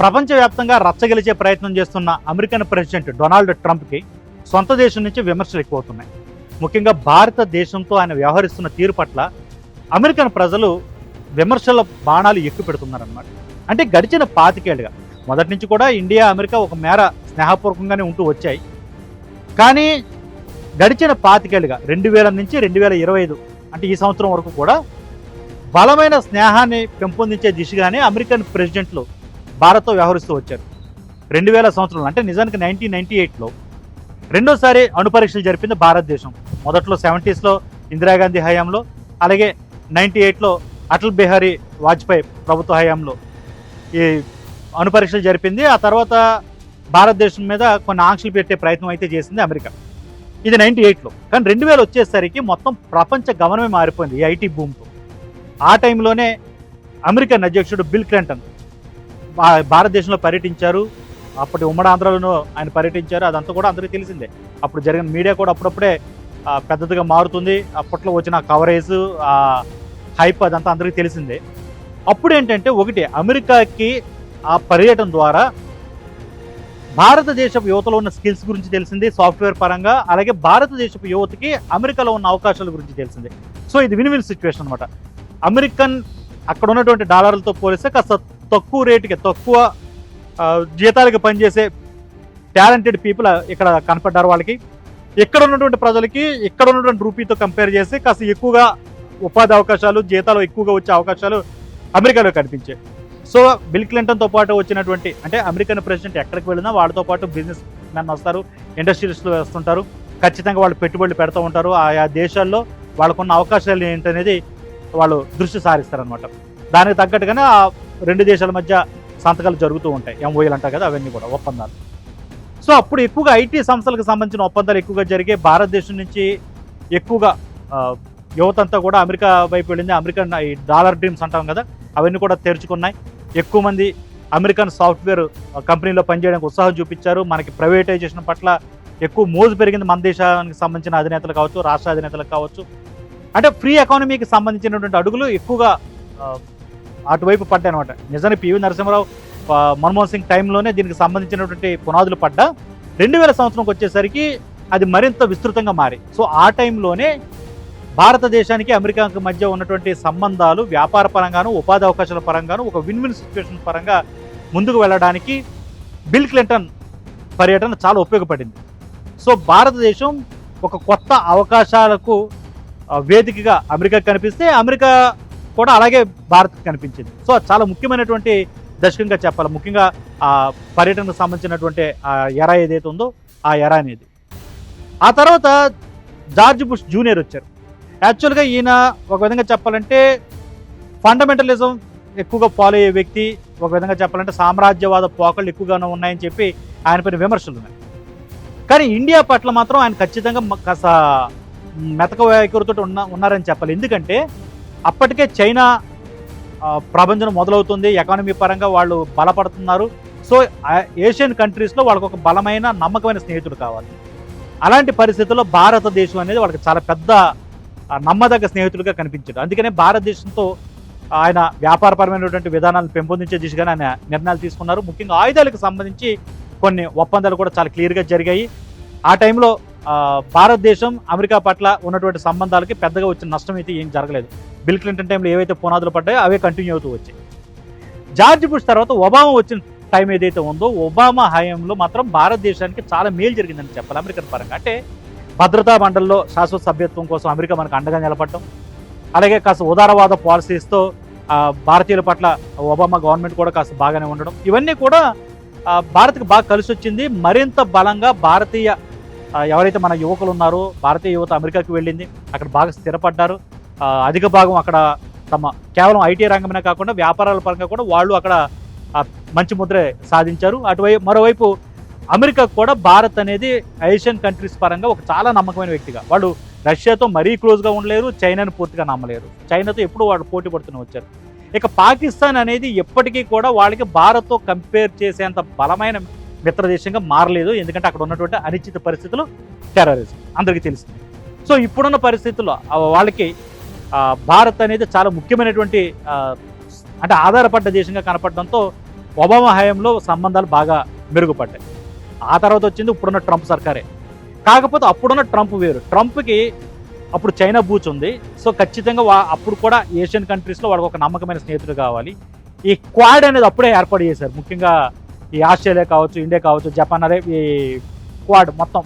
ప్రపంచవ్యాప్తంగా రచ్చగెలిచే ప్రయత్నం చేస్తున్న అమెరికన్ ప్రెసిడెంట్ డొనాల్డ్ ట్రంప్కి సొంత దేశం నుంచి విమర్శలు ఎక్కువ అవుతున్నాయి ముఖ్యంగా భారతదేశంతో ఆయన వ్యవహరిస్తున్న తీరు పట్ల అమెరికన్ ప్రజలు విమర్శల బాణాలు ఎక్కువ పెడుతున్నారన్నమాట అంటే గడిచిన పాతికేళ్ళుగా మొదటి నుంచి కూడా ఇండియా అమెరికా ఒక మేర స్నేహపూర్వకంగానే ఉంటూ వచ్చాయి. కానీ గడిచిన పాతికేళ్ళుగా రెండు వేల నుంచి రెండు వేల ఇరవై ఐదు అంటే ఈ సంవత్సరం వరకు కూడా బలమైన స్నేహాన్ని పెంపొందించే దిశగానే అమెరికన్ ప్రెసిడెంట్లు భారత్తో వ్యవహరిస్తూ వచ్చారు. రెండు వేల సంవత్సరంలో అంటే నిజానికి నైన్టీన్ నైన్టీ ఎయిట్లో రెండోసారి అణుపరీక్షలు జరిపింది భారతదేశం. మొదట్లో సెవెంటీస్లో ఇందిరాగాంధీ హయాంలో అలాగే నైన్టీ ఎయిట్లో అటల్ బిహారీ వాజ్పేయి ప్రభుత్వ హయాంలో ఈ అణుపరీక్షలు జరిపింది. ఆ తర్వాత భారతదేశం మీద కొన్ని ఆంక్షలు పెట్టే ప్రయత్నం అయితే చేసింది అమెరికా. ఇది నైన్టీ ఎయిట్లో. కానీ రెండు వేలు వచ్చేసరికి మొత్తం ప్రపంచ గమనమే మారిపోయింది ఈ ఐటీ భూమితో ఆ టైంలోనే అమెరికన్ అధ్యక్షుడు బిల్ క్లింటన్ భారతదేశంలో పర్యటించారు. అప్పటి ఉమ్మడి ఆంధ్రలోనూ ఆయన పర్యటించారు. అదంతా కూడా అందరికీ తెలిసిందే. అప్పుడు జరిగిన మీడియా కూడా అప్పుడప్పుడే పెద్దదిగా మారుతుంది. అప్పట్లో వచ్చిన కవరేజ్ హైప్ అదంతా అందరికీ తెలిసిందే. అప్పుడు ఏంటంటే ఒకటి అమెరికాకి ఆ పర్యటన ద్వారా భారతదేశపు యువతలో ఉన్న స్కిల్స్ గురించి తెలిసింది సాఫ్ట్వేర్ పరంగా. అలాగే భారతదేశపు యువతకి అమెరికాలో ఉన్న అవకాశాల గురించి తెలిసింది. సో ఇది విన్ విన్ సిచ్యువేషన్ అనమాట అమెరికన్ అక్కడ ఉన్నటువంటి డాలర్లతో పోలిస్తే కాస్త తక్కువ రేటుకి తక్కువ ఆ, జీతాలకి పనిచేసే టాలెంటెడ్ పీపుల్ ఇక్కడ కనపడ్డారు వాళ్ళకి. ఇక్కడ ఉన్నటువంటి ప్రజలకి ఇక్కడ ఉన్నటువంటి రూపీతో కంపేర్ చేసి కాస్త ఎక్కువగా ఉపాధి అవకాశాలు జీతాలు ఎక్కువగా వచ్చే అవకాశాలు అమెరికాలో కనిపించాయి. సో బిల్ క్లింటన్తో పాటు వచ్చినటువంటి అంటే అమెరికన్ ప్రెసిడెంట్ ఎక్కడికి వెళ్ళినా వాళ్ళతో పాటు బిజినెస్ మెన్ వస్తారు ఇండస్ట్రీస్లో వస్తుంటారు. ఖచ్చితంగా వాళ్ళు పెట్టుబడులు పెడుతూ ఉంటారు. ఆయా దేశాల్లో వాళ్ళకున్న అవకాశాలు ఏంటనేది వాళ్ళు దృష్టి సారిస్తారనమాట దానికి తగ్గట్టుగానే ఆ రెండు దేశాల మధ్య సంతకాలు జరుగుతూ ఉంటాయి. ఎంఓఏలు అంటారు కదా అవన్నీ కూడా ఒప్పందాలు. సో అప్పుడు ఎక్కువగా ఐటీ సంస్థలకు సంబంధించిన ఒప్పందాలు ఎక్కువగా జరిగే భారతదేశం నుంచి ఎక్కువగా యువతంతా కూడా అమెరికా వైపు వెళ్ళింది. అమెరికన్ ఈ డాలర్ డ్రీమ్స్ అంటాం కదా అవన్నీ కూడా తెరుచుకున్నాయి. ఎక్కువ మంది అమెరికన్ సాఫ్ట్వేర్ కంపెనీలో పనిచేయడానికి ఉత్సాహం చూపించారు. మనకి ప్రైవేటైజేషన్ పట్ల ఎక్కువ మోజు పెరిగింది మన దేశానికి సంబంధించిన అధినేతలు కావచ్చు రాష్ట్ర అధినేతలు కావచ్చు. అంటే ఫ్రీ ఎకానమీకి సంబంధించినటువంటి అడుగులు ఎక్కువగా అటువైపు పడ్డాయి అనమాట నిజానికి పివి నరసింహరావు మన్మోహన్ సింగ్ టైంలోనే దీనికి సంబంధించినటువంటి పునాదులు పడ్డా. రెండు వేల సంవత్సరంకి వచ్చేసరికి అది మరింత విస్తృతంగా మారి. సో ఆ టైంలోనే భారతదేశానికి అమెరికాకి మధ్య ఉన్నటువంటి సంబంధాలు వ్యాపార పరంగాను ఉపాధి అవకాశాల పరంగాను ఒక విన్ విన్ సిచ్యువేషన్ పరంగా ముందుకు వెళ్ళడానికి బిల్ క్లింటన్ పర్యటన చాలా ఉపయోగపడింది. సో భారతదేశం ఒక కొత్త అవకాశాలకు వేదికగా అమెరికా కనిపిస్తే అమెరికా కూడా అలాగే భారత్ కనిపించింది. సో చాలా ముఖ్యమైనటువంటి దశకంగా చెప్పాలి. ముఖ్యంగా ఆ పర్యటనకు సంబంధించినటువంటి ఆ ఎర ఏదైతే ఉందో ఆ ఎర అనేది. ఆ తర్వాత జార్జ్ బుష్ జూనియర్ వచ్చారు. యాక్చువల్గా ఈయన ఒక విధంగా చెప్పాలంటే ఫండమెంటలిజం ఎక్కువగా ఫాలో అయ్యే వ్యక్తి ఒక విధంగా చెప్పాలంటే సామ్రాజ్యవాద పోకళ్ళు ఎక్కువగానే ఉన్నాయని చెప్పి ఆయన పైన విమర్శలు ఉన్నాయి. కానీ ఇండియా పట్ల మాత్రం ఆయన ఖచ్చితంగా కాస్త మెతక వైఖరితో ఉన్న ఉన్నారని చెప్పాలి. ఎందుకంటే అప్పటికే చైనా ప్రపంచం ప్రభంజనం మొదలవుతుంది. ఎకానమీ పరంగా వాళ్ళు బలపడుతున్నారు. సో ఏషియన్ కంట్రీస్లో వాళ్ళకు ఒక బలమైన నమ్మకమైన స్నేహితుడు కావాలి. అలాంటి పరిస్థితుల్లో భారతదేశం అనేది వాళ్ళకి చాలా పెద్ద నమ్మదగ్గ స్నేహితులుగా కనిపించాడు. అందుకనే భారతదేశంతో ఆయన వ్యాపారపరమైనటువంటి విధానాలను పెంపొందించే దిశగానే ఆయన నిర్ణయాలు తీసుకున్నారు. ముఖ్యంగా ఆయుధాలకు సంబంధించి కొన్ని ఒప్పందాలు కూడా చాలా క్లియర్గా జరిగాయి. ఆ టైంలో భారతదేశం అమెరికా పట్ల ఉన్నటువంటి సంబంధాలకి పెద్దగా వచ్చిన నష్టం అయితే ఏం జరగలేదు. బిల్ క్లింటన్ టైంలో ఏవైతే పునాదులు పడ్డాయో అవే కంటిన్యూ అవుతూ వచ్చాయి. జార్జ్ బుష్ తర్వాత ఒబామా వచ్చిన టైం ఏదైతే ఉందో ఒబామా హయాంలో మాత్రం భారతదేశానికి చాలా మేలు జరిగిందని చెప్పాలి అమెరికన్ పరంగా. అంటే భద్రతా మండలిలో శాశ్వత సభ్యత్వం కోసం అమెరికా మనకు అండగా నిలబడటం అలాగే కాస్త ఉదారవాద పాలసీస్తో భారతీయుల పట్ల ఒబామా గవర్నమెంట్ కూడా కాస్త బాగానే ఉండడం. ఇవన్నీ కూడా భారత్కి బాగా కలిసి వచ్చింది మరింత బలంగా భారతీయ ఎవరైతే మన యువకులు ఉన్నారో భారతీయ యువత అమెరికాకి వెళ్ళింది. అక్కడ బాగా స్థిరపడ్డారు. అధిక భాగం అక్కడ తమ కేవలం ఐటీ రంగమే కాకుండా వ్యాపారాల పరంగా కూడా వాళ్ళు అక్కడ మంచి ముద్ర సాధించారు. అటువైపు మరోవైపు అమెరికా కూడా భారత్ అనేది ఏషియన్ కంట్రీస్ పరంగా ఒక చాలా నమ్మకమైన వ్యక్తిగా. వాళ్ళు రష్యాతో మరీ క్లోజ్గా ఉండలేరు చైనాను పూర్తిగా నమ్మలేరు. చైనాతో ఎప్పుడు వాళ్ళు పోటీ పడుతూనే వచ్చారు. ఇక పాకిస్తాన్ అనేది ఎప్పటికీ కూడా వాళ్ళకి భారత్తో కంపేర్ చేసేంత బలమైన మిత్ర దేశంగా మారలేదు. ఎందుకంటే అక్కడ ఉన్నటువంటి అనిశ్చిత పరిస్థితులు టెర్రరిజం అందరికీ తెలుస్తుంది. సో ఇప్పుడున్న పరిస్థితుల్లో వాళ్ళకి భారత్ అనేది చాలా ముఖ్యమైనటువంటి అంటే ఆధారపడ్డ దేశంగా కనపడడంతో ఒబామా హయాంలో సంబంధాలు బాగా మెరుగుపడ్డాయి. ఆ తర్వాత వచ్చింది ఇప్పుడున్న ట్రంప్ సర్కారే. కాకపోతే అప్పుడున్న ట్రంప్ వేరు. ట్రంప్కి అప్పుడు చైనా బూచ్ ఉంది. సో ఖచ్చితంగా వా అప్పుడు కూడా ఏషియన్ కంట్రీస్లో వాళ్ళకి ఒక నమ్మకమైన స్నేహితుడు కావాలి. ఈ క్వాడ్ అనేది అప్పుడే ఏర్పాటు చేశారు. ముఖ్యంగా ఈ ఆస్ట్రేలియా కావచ్చు ఇండియా కావచ్చు జపాన్ అదే ఈ క్వాడ్ మొత్తం.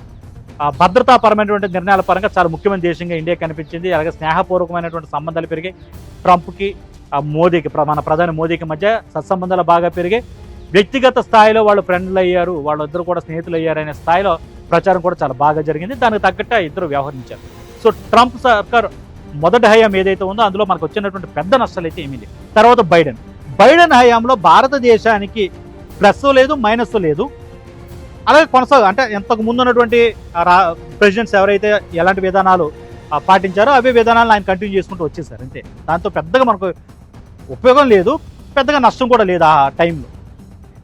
భద్రతాపరమైనటువంటి నిర్ణయాల పరంగా చాలా ముఖ్యమైన దేశంగా ఇండియా కనిపించింది. అలాగే స్నేహపూర్వకమైనటువంటి సంబంధాలు పెరిగాయి. ట్రంప్కి మోదీకి ప్ర- మన ప్రధాని మోదీకి మధ్య సత్సంబంధాలు బాగా పెరిగాయి. వ్యక్తిగత స్థాయిలో వాళ్ళు ఫ్రెండ్లు అయ్యారు వాళ్ళిద్దరు కూడా స్నేహితులు అయ్యారు అనే స్థాయిలో ప్రచారం కూడా చాలా బాగా జరిగింది. దానికి తగ్గట్టు ఇద్దరు వ్యవహరించారు. సో ట్రంప్ సర్కార్ మొదటి హయాం ఏదైతే ఉందో అందులో మనకు వచ్చినటువంటి పెద్ద నష్టాలు అయితే ఏమీ లేవు. తర్వాత బైడెన్. బైడెన్ హయాంలో భారతదేశానికి ప్లస్ లేదు మైనస్ లేదు. అలాగే కొనసాగు అంటే ఇంతకు ముందు ఉన్నటువంటి రా ప్రెసిడెంట్స్ ఎవరైతే ఎలాంటి విధానాలు పాటించారో అవే విధానాలను ఆయన కంటిన్యూ చేసుకుంటూ వచ్చేసారు అంతే. దాంతో పెద్దగా మనకు ఉపయోగం లేదు పెద్దగా నష్టం కూడా లేదు ఆ టైంలో.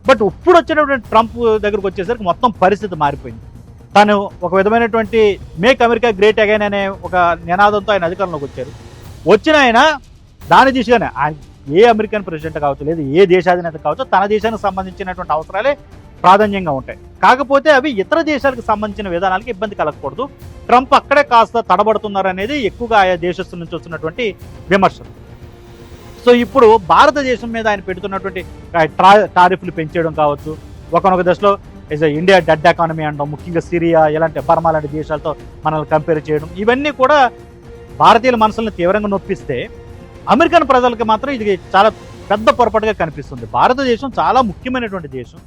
బట్ ఇప్పుడు వచ్చినటువంటి ట్రంప్ దగ్గరకు వచ్చేసరికి మొత్తం పరిస్థితి మారిపోయింది. తను ఒక విధమైనటువంటి మేక్ అమెరికా గ్రేట్ అగైన్ అనే ఒక నినాదంతో ఆయన అధికారంలోకి వచ్చారు. వచ్చిన ఆయన దాని దిశగానే ఆయన ఏ అమెరికన్ ప్రెసిడెంట్ కావచ్చు లేదు ఏ దేశాధినేత కావచ్చు తన దేశానికి సంబంధించినటువంటి అవసరాలే ప్రాధాన్యంగా ఉంటాయి. కాకపోతే అవి ఇతర దేశాలకు సంబంధించిన విధానాలకు ఇబ్బంది కలగకూడదు. ట్రంప్ అక్కడే కాస్త తడబడుతున్నారు అనేది ఎక్కువగా ఆయా దేశస్తుల నుంచి వస్తున్నటువంటి విమర్శలు. సో ఇప్పుడు భారతదేశం మీద ఆయన పెడుతున్నటువంటి ట్రా టారిఫ్లు పెంచేయడం కావచ్చు. ఒకనొక దశలో ఇస్ ఇండియా డెడ్ ఎకానమీ అంటాం ముఖ్యంగా సిరియా ఇలాంటి బర్మా లాంటి దేశాలతో మనల్ని కంపేర్ చేయడం ఇవన్నీ కూడా భారతీయుల మనసులను తీవ్రంగా నొప్పిస్తే అమెరికన్ ప్రజలకు మాత్రం ఇది చాలా పెద్ద పొరపాటుగా కనిపిస్తుంది. భారతదేశం చాలా ముఖ్యమైనటువంటి దేశం.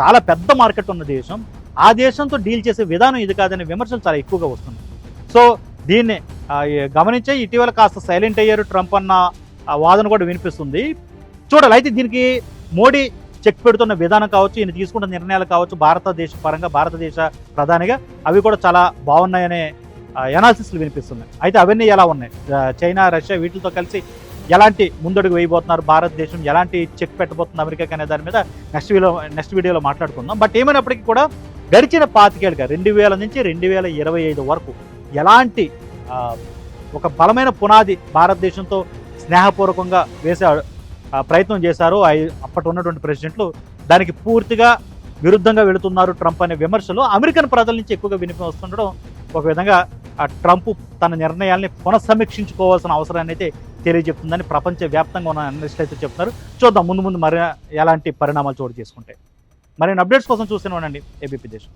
చాలా పెద్ద మార్కెట్ ఉన్న దేశం. ఆ దేశంతో డీల్ చేసే విధానం ఇది కాదనే విమర్శలు చాలా ఎక్కువగా వస్తున్నాయి. సో దీన్ని గమనించే ఇటీవల కాస్త సైలెంట్ అయ్యారు ట్రంప్ అన్న వాదన కూడా వినిపిస్తుంది. చూడాలి అయితే దీనికి మోడీ చెక్ పెడుతున్న విధానం కావచ్చు ఈయన తీసుకున్న నిర్ణయాలు కావచ్చు భారతదేశ పరంగా భారతదేశ ప్రధానిగా అవి కూడా చాలా బాగున్నాయనే ఎనాలిసిస్లు వినిపిస్తున్నాయి. అయితే అవన్నీ ఎలా ఉన్నాయి? చైనా రష్యా వీటితో కలిసి ఎలాంటి ముందడుగు వేయబోతున్నారు? భారతదేశం ఎలాంటి చెక్ పెట్టబోతుంది అమెరికాకి అనే దాని మీద నెక్స్ట్ వీడియో నెక్స్ట్ వీడియోలో మాట్లాడుకుందాం. బట్ ఏమైనప్పటికీ కూడా గడిచిన పాతికేళ్ళుగా రెండు వేల నుంచి రెండు వేల ఇరవై ఐదు వరకు ఎలాంటి ఒక బలమైన పునాది భారతదేశంతో స్నేహపూర్వకంగా వేసే ప్రయత్నం చేశారు అప్పటి ఉన్నటువంటి ప్రెసిడెంట్లు దానికి పూర్తిగా విరుద్ధంగా వెళుతున్నారు ట్రంప్ అనే విమర్శలు. అమెరికన్ ప్రజల నుంచి ఎక్కువగా వినిపి వస్తుండడం ఒక విధంగా ఆ ట్రంప్ తన నిర్ణయాల్ని పునఃసమీక్షించుకోవాల్సిన అవసరాన్ని అయితే తెలియజెప్తుందని ప్రపంచ వ్యాప్తంగా ఉన్న అనలిస్టులు అయితే చెప్తున్నారు. చూద్దాం ముందు ముందు మరి ఎలాంటి పరిణామాలు చోటు చేసుకుంటాయి. మరిన్ని అప్డేట్స్ కోసం చూస్తూనే ఉండండి. ఏబీపీ దేశం